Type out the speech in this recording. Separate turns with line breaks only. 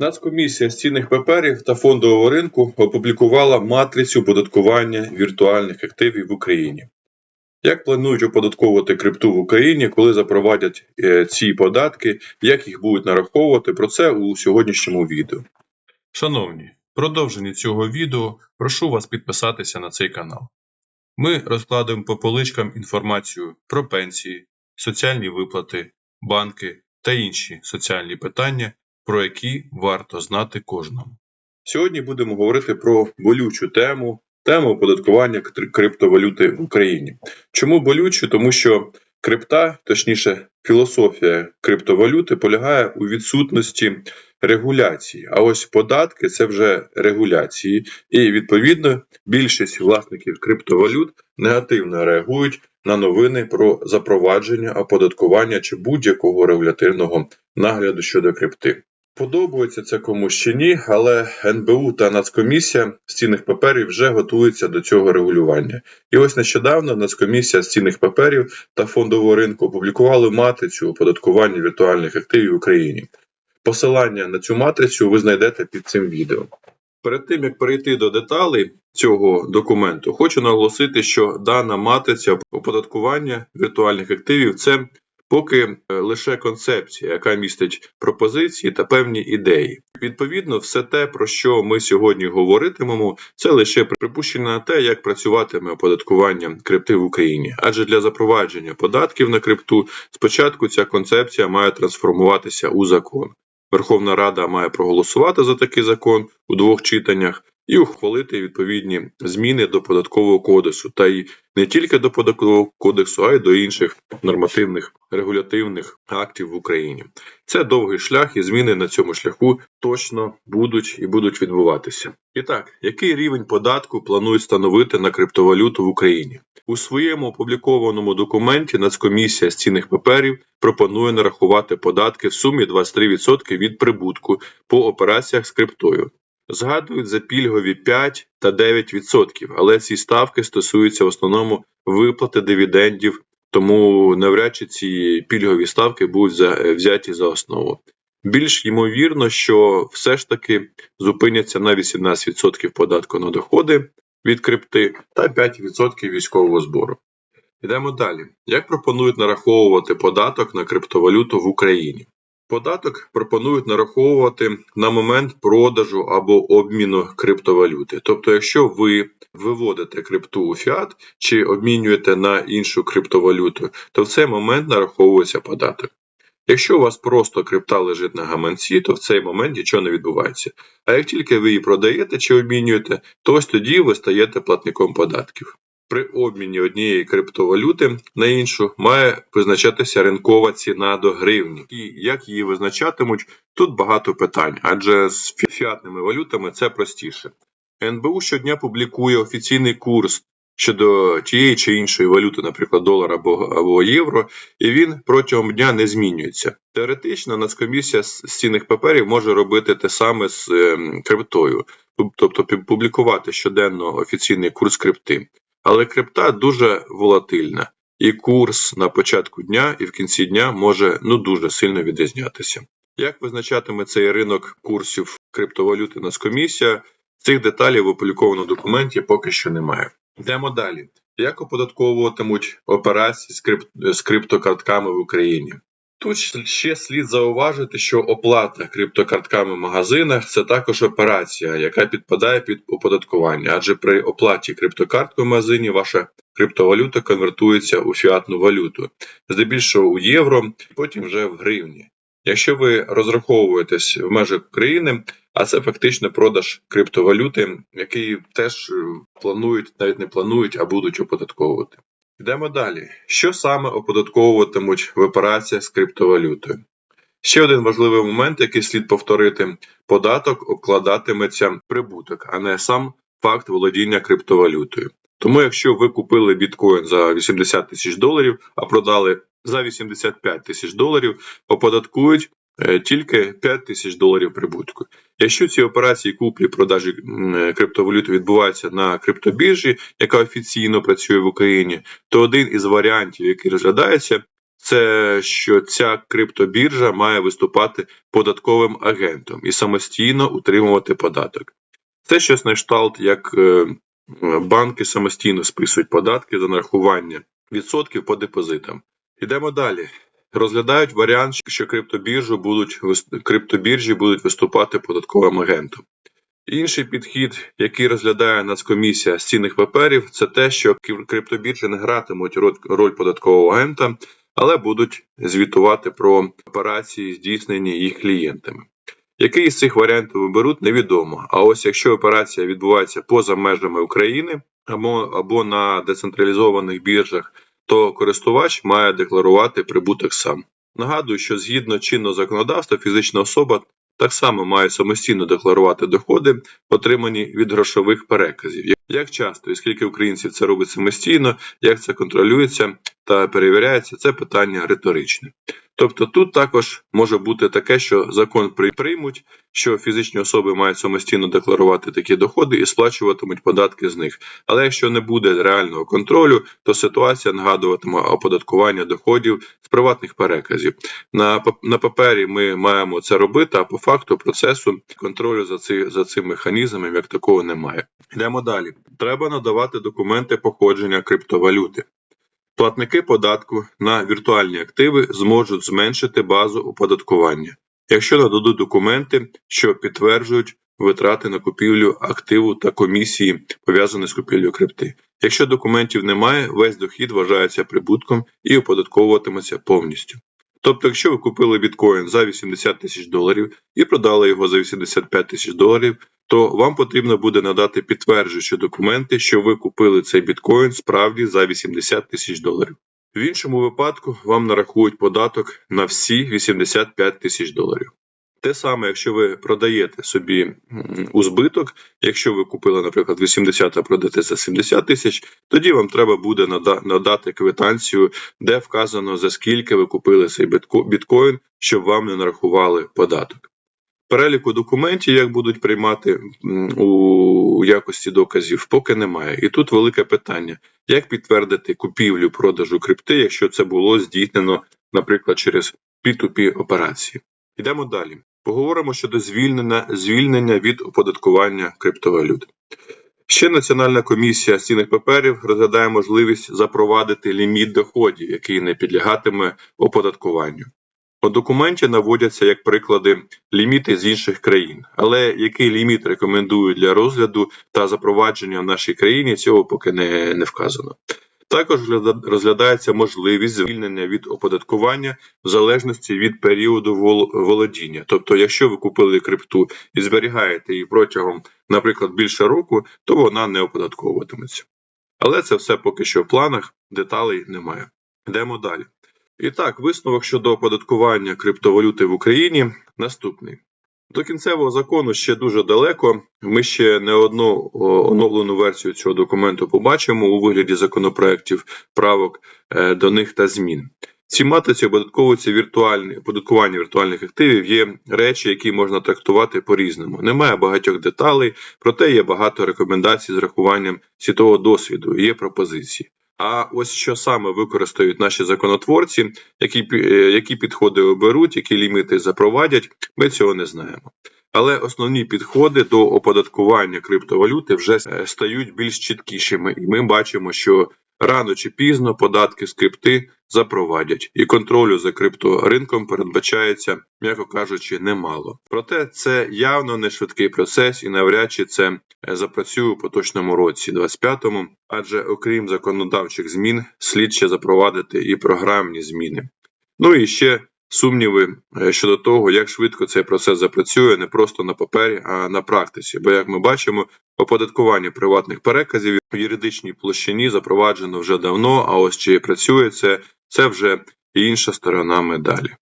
Нацкомісія з цінних паперів та фондового ринку опублікувала матрицю оподаткування віртуальних активів в Україні. Як планують оподатковувати крипту в Україні, коли запровадять е, ці податки, як їх будуть нараховувати, про це у сьогоднішньому відео. Шановні, в продовженні цього відео прошу вас підписатися на цей канал. Ми розкладуємо по поличкам інформацію про пенсії, соціальні виплати, банки та інші соціальні питання, про які варто знати кожному. Сьогодні будемо говорити про болючу тему, тему оподаткування кр- криптовалюти в Україні. Чому болючу? Тому що крипта, точніше, філософія криптовалюти полягає у відсутності регуляції. А ось податки це вже регуляції, і відповідно більшість власників криптовалют негативно реагують на новини про запровадження оподаткування чи будь-якого регулятивного нагляду щодо крипти. Подобається це комусь чи ні, але НБУ та Нацкомісія з цінних паперів вже готуються до цього регулювання. І ось нещодавно Нацкомісія з цінних паперів та фондового ринку опублікували матрицю оподаткування віртуальних активів в Україні. Посилання на цю матрицю ви знайдете під цим відео. Перед тим як перейти до деталей цього документу, хочу наголосити, що дана матриця оподаткування віртуальних активів це поки е, лише концепція, яка містить пропозиції та певні ідеї. Відповідно, все те, про що ми сьогодні говоритимемо, це лише припущення на те, як працюватиме оподаткування крипти в Україні. Адже для запровадження податків на крипту спочатку ця концепція має трансформуватися у закон. Верховна Рада має проголосувати за такий закон у двох читаннях і ухвалити відповідні зміни до податкового кодексу, та й не тільки до податкового кодексу, а й до інших нормативних регулятивних актів в Україні. Це довгий шлях, і зміни на цьому шляху точно будуть і будуть відбуватися. І так, який рівень податку планують встановити на криптовалюту в Україні? У своєму опублікованому документі Нацкомісія з цінних паперів пропонує нарахувати податки в сумі 23% від прибутку по операціях з криптою. Згадують за пільгові 5 та 9%, але ці ставки стосуються в основному виплати дивідендів, тому навряд чи ці пільгові ставки будуть взяті за основу. Більш ймовірно, що все ж таки зупиняться на 18% податку на доходи від крипти та 5% військового збору. Йдемо далі. Як пропонують нараховувати податок на криптовалюту в Україні? Податок пропонують нараховувати на момент продажу або обміну криптовалюти. Тобто, якщо ви виводите крипту у фіат чи обмінюєте на іншу криптовалюту, то в цей момент нараховується податок. Якщо у вас просто крипта лежить на гаманці, то в цей момент нічого не відбувається. А як тільки ви її продаєте чи обмінюєте, то ось тоді ви стаєте платником податків. При обміні однієї криптовалюти на іншу має визначатися ринкова ціна до гривні. І як її визначатимуть, тут багато питань, адже з фі- фіатними валютами це простіше. НБУ щодня публікує офіційний курс щодо тієї чи іншої валюти, наприклад, долар або, або євро, і він протягом дня не змінюється. Теоретично Нацкомісія з з цінних паперів може робити те саме з ем, криптою, тобто публікувати щоденно офіційний курс крипти. Але крипта дуже волатильна, і курс на початку дня і в кінці дня може ну дуже сильно відрізнятися. Як визначатиме цей ринок курсів криптовалюти Нацкомісія, цих деталей в опублікованому документі поки що немає. Йдемо далі. Як оподатковуватимуть операції з, крип... з криптокартками в Україні? Тут ще слід зауважити, що оплата криптокартками в магазинах це також операція, яка підпадає під оподаткування, адже при оплаті криптокарткою в магазині ваша криптовалюта конвертується у фіатну валюту, здебільшого у євро, потім вже в гривні. Якщо ви розраховуєтесь в межах України, а це фактично продаж криптовалюти, який теж е, планують, навіть не планують, а будуть оподатковувати. Йдемо далі. Що саме оподатковуватимуть в операціях з криптовалютою? Ще один важливий момент, який слід повторити: податок обкладатиметься прибуток, а не сам факт володіння криптовалютою. Тому, якщо ви купили біткоін за 80 тисяч доларів, а продали за 85 тисяч доларів, оподаткують тільки 5 тисяч доларів прибутку. Якщо ці операції куплі-продажі е, криптовалюти відбуваються на криптобіржі, яка офіційно працює в Україні, то один із варіантів, який розглядається, це що ця криптобіржа має виступати податковим агентом і самостійно утримувати податок. Це щось на кшталт, як е, е, банки самостійно списують податки за нарахування відсотків по депозитам. Йдемо далі. Розглядають варіант, що криптобіржу будуть криптобіржі будуть виступати податковим агентом. Інший підхід, який розглядає Нацкомісія з цінних паперів, це те, що криптобіржі не гратимуть роль, роль податкового агента, але будуть звітувати про операції, здійснені їх клієнтами. Який із цих варіантів виберуть, невідомо. А ось якщо операція відбувається поза межами України або, або на децентралізованих біржах, то користувач має декларувати прибуток сам. Нагадую, що згідно чинного законодавства, фізична особа так само має самостійно декларувати доходи, отримані від грошових переказів. Як часто і скільки українців це робить самостійно, як це контролюється та перевіряється, це питання риторичне. Тобто тут також може бути таке, що закон при- приймуть, що фізичні особи мають самостійно декларувати такі доходи і сплачуватимуть податки з них. Але якщо не буде реального контролю, то ситуація нагадуватиме оподаткування доходів з приватних переказів. На, на папері ми маємо це робити, а по факту процесу контролю за, ці, за цим механізмом як такого немає. Йдемо далі. Треба надавати документи походження криптовалюти. Платники податку на віртуальні активи зможуть зменшити базу оподаткування, якщо нададуть документи, що підтверджують витрати на купівлю активу та комісії, пов'язані з купівлею крипти. Якщо документів немає, весь дохід вважається прибутком і оподатковуватиметься повністю. Тобто, якщо ви купили біткоін за 80 тисяч доларів і продали його за 85 тисяч доларів, то вам потрібно буде надати підтверджуючі документи, що ви купили цей біткоін справді за 80 тисяч доларів. В іншому випадку вам нарахують податок на всі 85 тисяч доларів. Те саме, якщо ви продаєте собі м, у збиток, якщо ви купили, наприклад, 80, а продаєте за 70 тисяч, тоді вам треба буде надати квитанцію, де вказано за скільки ви купили цей біткоін, щоб вам не нарахували податок. Переліку документів, як будуть приймати у якості доказів, поки немає. І тут велике питання: як підтвердити купівлю продажу крипти, якщо це було здійснено, наприклад, через P2P операції. Йдемо далі. Поговоримо щодо звільнення, звільнення від оподаткування криптовалют. Ще Національна комісія з цінних паперів розглядає можливість запровадити ліміт доходів, який не підлягатиме оподаткуванню. У документі наводяться як приклади ліміти з інших країн, але який ліміт рекомендують для розгляду та запровадження в нашій країні, цього поки не, не вказано. Також розглядається можливість звільнення від оподаткування в залежності від періоду вол- володіння. Тобто, якщо ви купили крипту і зберігаєте її протягом, наприклад, більше року, то вона не оподатковуватиметься. Але це все поки що в планах, деталей немає. Йдемо далі. І так, висновок щодо оподаткування криптовалюти в Україні наступний. До кінцевого закону ще дуже далеко. Ми ще не одну оновлену версію цього документу побачимо у вигляді законопроєктів, правок е, до них та змін. В цій матриці оподатковуються віртуальні оподаткування віртуальних активів. Є речі, які можна трактувати по-різному. Немає багатьох деталей, проте є багато рекомендацій з рахуванням світового досвіду. Є пропозиції. А ось що саме використають наші законотворці, які, е, які підходи оберуть, які ліміти запровадять, ми цього не знаємо. Але основні підходи до оподаткування криптовалюти вже е, стають більш чіткішими, і ми бачимо, що рано чи пізно податки з крипти запровадять, і контролю за крипторинком передбачається, м'яко кажучи, немало. Проте це явно не швидкий процес, і навряд чи це е, запрацює у поточному році, 25-му, адже окрім законодавчих змін, слід ще запровадити і програмні зміни. Ну і ще сумніви е, щодо того, як швидко цей процес запрацює не просто на папері, а на практиці. Бо, як ми бачимо, оподаткування приватних переказів в юридичній площині запроваджено вже давно. А ось чи працює це, це вже інша сторона медалі.